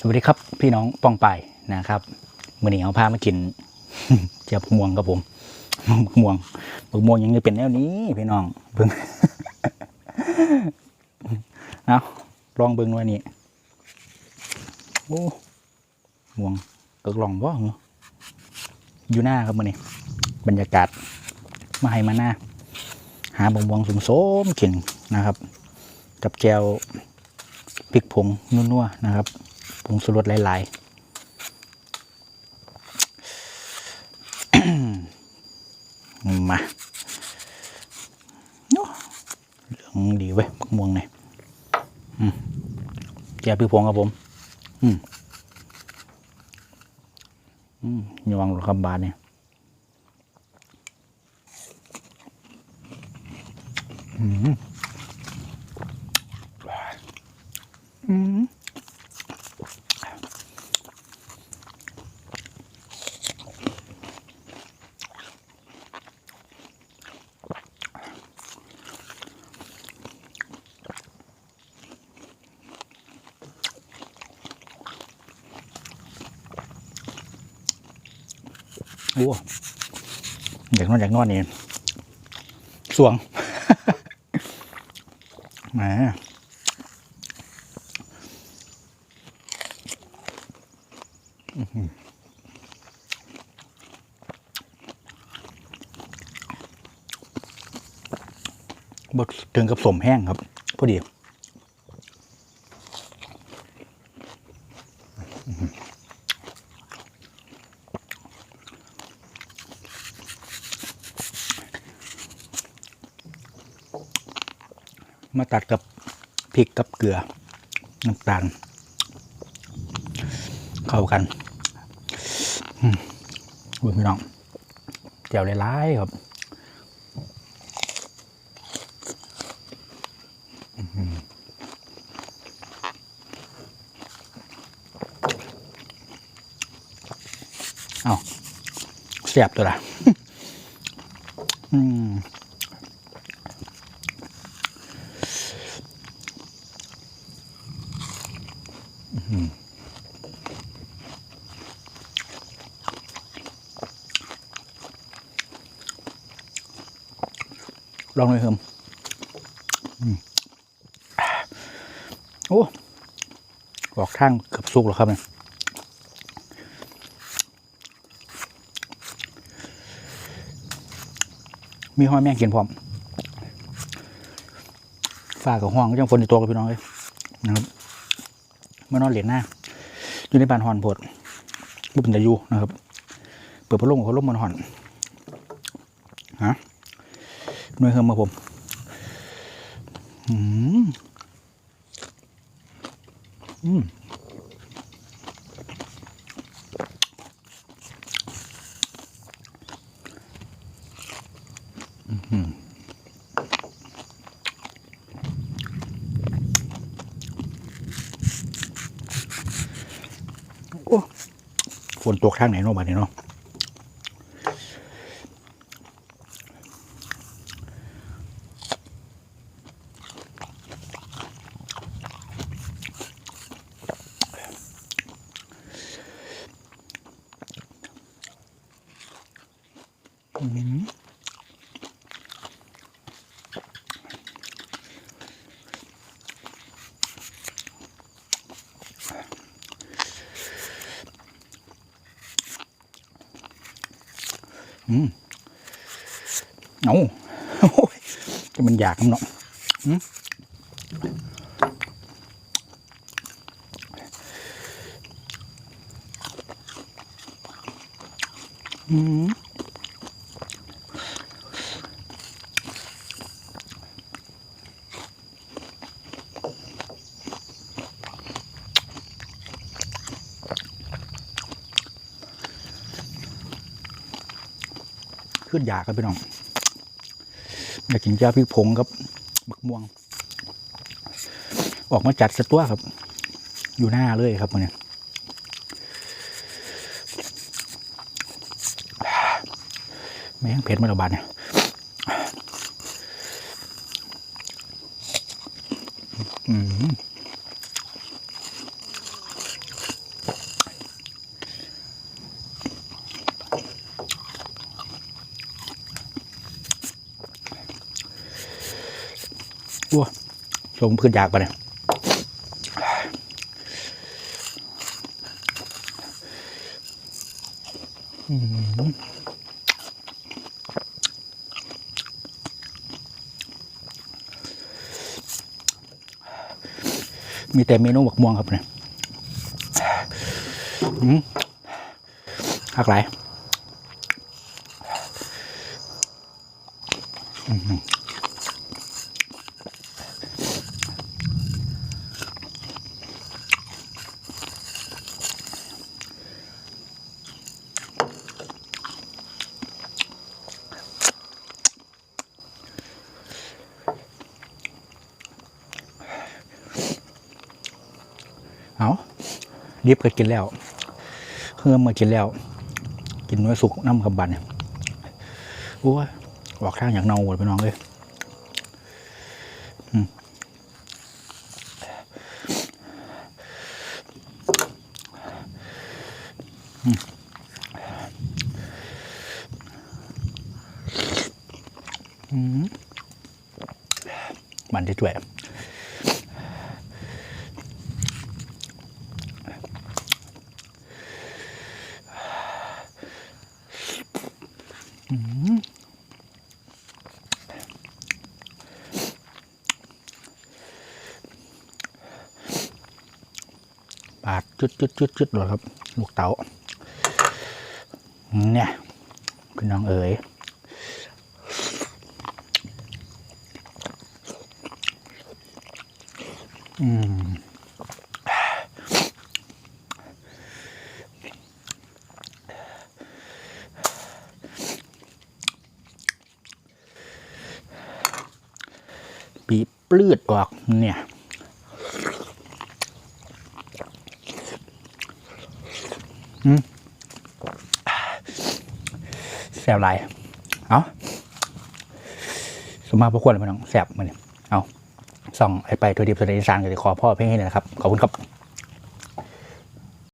สวัสดีครับพี่น้องป้องไปนะครับมื่อนี้เอาพามากินเจียบม่วงครับผมบักม่วงบักม่วงยังจะเป็นแนวนี้พี่น้องเบิ่งเอาลองเบิ่งหน่อยนี่โอ้ม่วงเกิกลองบ่เหรออยู่หน้าครับมื่อนี้บรรยากาศมาให้มาหน้าหาบักม่วงสมโสมกินนะครับ กับแจวพริกผงนัวๆนะครับ ผงสุรสหลายๆ มาเหลืองดีเว้ยมะม่วงเนี่ยแกะพี่พงครับผม อืมอืมยองหรือคำบานเนี่ยอืมอืม โอ้อยากนอนอยากนอนนี่สวงแหมอื้อหือบดถึงกับสมแห้งครับ พอดี มาตัดกับพริกกับเกลือน้ำตาล เข้ากันอืมอุ้ยพี่น้องเจียวหลายๆครับเอาเสียบตัวละอืม ลองเลยครับอืมโอ้ออกทางเกือบสุกแล้วครับเนี่ยมีห้อยแม่งกินพร้อมฝากับห้องก็ยังฝนในตัวกับพี่น้องเลยนะครับ มานอนเหรียญหน้าอยู่ในบ้านหอนโพดบุเป็นตะยูนะครับ เปิดพัดลมกับพัดลมมันหอนฮะหน่วยเฮิมมาผมอืมอืมอืม โอ้ฝนตกทางไหนเนาะบ้านนี้เนาะอืม อืมเอาโอ้ยจะมันอยากมันเนาะอืม ขึ้นยาครับพี่น้องอยากกินยาพริกผงกับบักม่วง ออกมาจัดสตัวครับ อยู่หน้าเลยครับมันเนี่ยแม่งเผ็ดมาระบาดเนี่ยอืม ว้าลงพื้นยากไปเนี่ยมีแต่เมนูหมักม่วงครับเนี่ยอืมหักไหลายอื ดิบก็กินแล้วเครื่อมากินแล้ว กินไว้สุกน้ำกับบันเนี่ยโอ้ยออกทางอย่างเนาหมดไปน้องเลยอืมอืมอืมมันจะช่วย ปาดจุดจุดจุดจุดเลยครับ ลูกเต๋าเนี่ยพี่น้องเอ๋ยอืม ปลืดออกเนี่ยแสบลายเอาสมมาพระควรพี่น้องแสบมาเนี่ยเอาส่องไอไปตัวดีตัวเดนสานกันขอพ่อเพ่งให้หนอยนะครับ ขอบคุณครับ